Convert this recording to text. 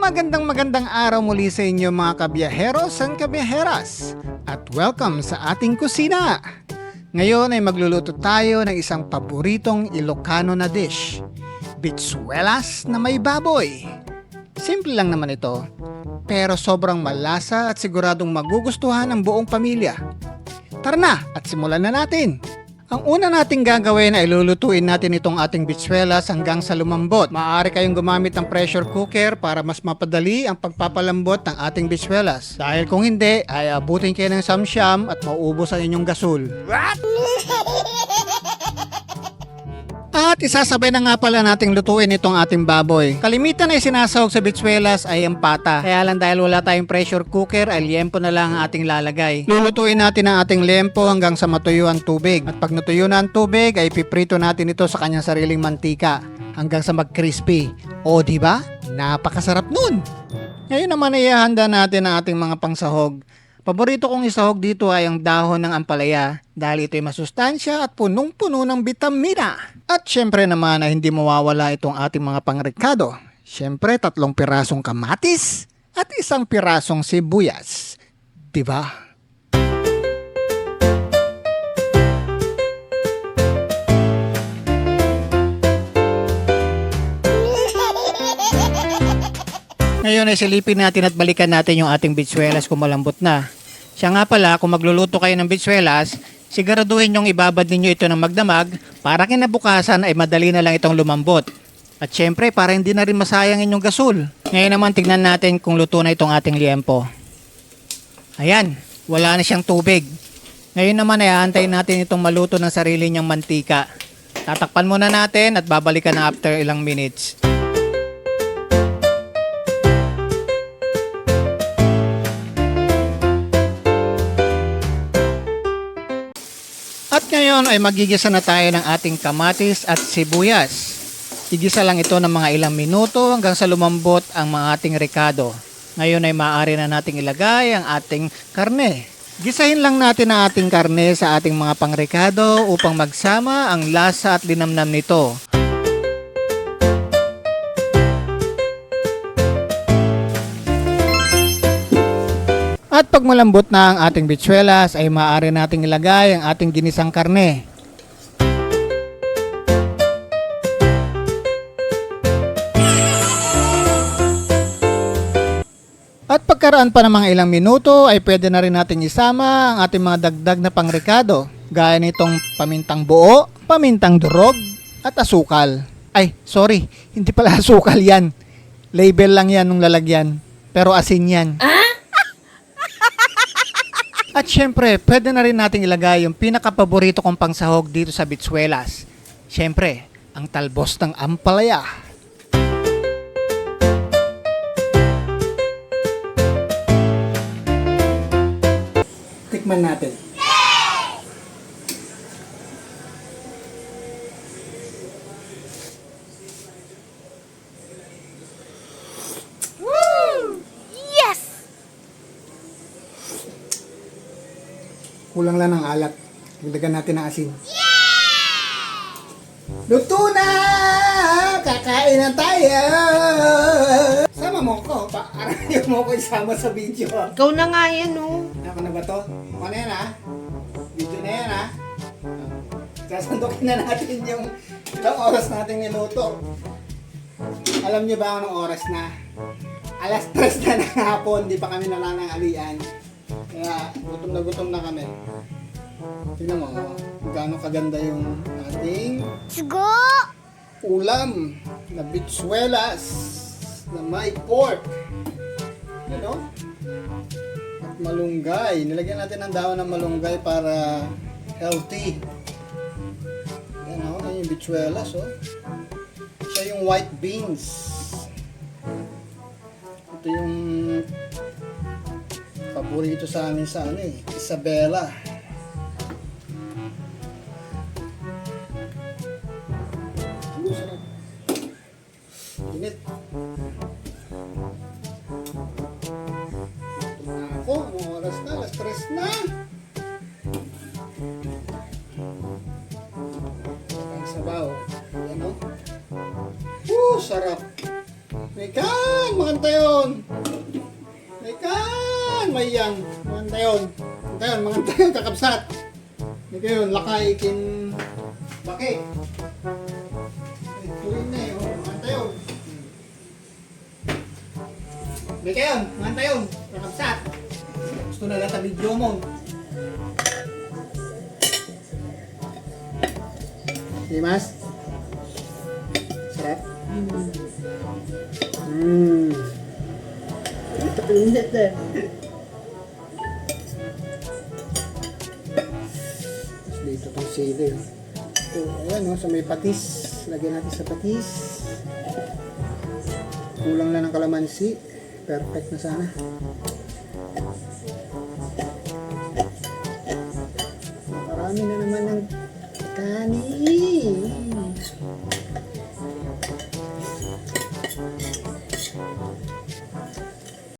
Magandang magandang araw muli sa inyo mga kabiyaheros and kabiyaheras at welcome sa ating kusina. Ngayon ay magluluto tayo ng isang paboritong Ilocano na dish, bitsuelas na may baboy. Simple lang naman ito, pero sobrang malasa at siguradong magugustuhan ng buong pamilya. Tara na at simulan na natin! Ang una nating gagawin ay lulutuin natin itong ating bitsuelas hanggang sa lumambot. Maaari kayong gumamit ng pressure cooker para mas mapadali ang pagpapalambot ng ating bitsuelas. Dahil kung hindi, ay abutin kayo ng samsyam at mauubos ang inyong gasol. At isasabay na nga pala nating lutuin itong ating baboy. Kalimitan ay sinasahog sa bitsuelas ay ang pata. Kaya lang dahil wala tayong pressure cooker ay liempo na lang ang ating lalagay. Lulutuin natin ang ating liempo hanggang sa matuyo ang tubig. At pag natuyo na ang tubig ay piprito natin ito sa kanyang sariling mantika hanggang sa mag-crispy. O di ba? Napakasarap nun! Ngayon naman ay ihanda natin ang ating mga pangsahog. Paborito kong isahog dito ay ang dahon ng ampalaya dahil ito'y masustansya at punong-puno ng bitamina. At syempre naman ay hindi mawawala itong ating mga pangrekado. Syempre tatlong pirasong kamatis at isang pirasong sibuyas. Di ba? Ngayon ay silipin natin at balikan natin yung ating bitsuelas kung malambot na. Siya nga pala, kung magluluto kayo ng bitsuelas, siguraduhin yung ibabad ninyo ito ng magdamag para kinabukasan ay madali na lang itong lumambot. At syempre, para hindi na rin masayang inyong gasol. Ngayon naman, tignan natin kung luto na itong ating liempo. Ayan, wala na siyang tubig. Ngayon naman ay natin itong maluto ng sarili niyang mantika. Tatakpan muna natin at babalikan na after ilang minutes. Ngayon ay magigisa na tayo ng ating kamatis at sibuyas. Igisa lang ito ng mga ilang minuto hanggang sa lumambot ang mga ating rekado. Ngayon ay maaari na nating ilagay ang ating karne. Gisahin lang natin ang ating karne sa ating mga pangrekado upang magsama ang lasa at linamnam nito. At pag malambot na ang ating bitsuelas ay maaari nating ilagay ang ating ginisang karne. At pagkaraan pa ng mga ilang minuto ay pwede na rin nating isama ang ating mga dagdag na pangrekado gaya nitong pamintang buo, pamintang durog at asukal. Ay, sorry, hindi pala asukal yan. Label lang yan nung lalagyan. Pero asin yan. At syempre, pwede na rin nating ilagay yung pinakapaborito kong pangsahog dito sa Bitsuelas. Syempre, ang talbos ng ampalaya. Tikman natin. Kulang lang ng alat. Dagdagan natin ng asin. Luto na! Kakain na tayo! Sama mo ko. Parang ayaw mo ko isama sa video. ah. Ikaw na nga yan, oh. Ako na ba to? Ako na yan ha? Video na yan ha? Sasandukin na natin yung ilang oras natin niluto. Alam niyo ba anong oras na? Alas 3 na ng hapon, di pa kami nananangalian. Kaya gutom na gutom na kami. Tingnan mo, oh, gaano kaganda yung ating Let's go! ulam na bitsuelas na may pork. Ano? At malunggay. Nilagyan natin ng dahon ng malunggay para healthy. Yan o, oh, yung bitsuelas oh. Siya yung white beans. Ito yung paborito sa amin sa ano eh, Isabela. Ano sarap? Init. Ako. Anong oras na? Alas tres na. Ang sabaw. Yan o. Woo, sarap. My God! kan, maganda yun. May kan, may yang. Maganda yun. Maganda yun, maganda yun, kakapsat. May kayo, lakay kin baki. Tuloy na eh, oh, maganda yun. May kayo, maganda yun, kakapsat. Gusto na lang sa video mo. Dimas? Sarap? Mmm. Hindi eh. sili. Ito, ayan o, sa may patis. Lagyan natin sa patis. Kulang lang ng kalamansi. Perfect na sana. Marami na naman ng kanin.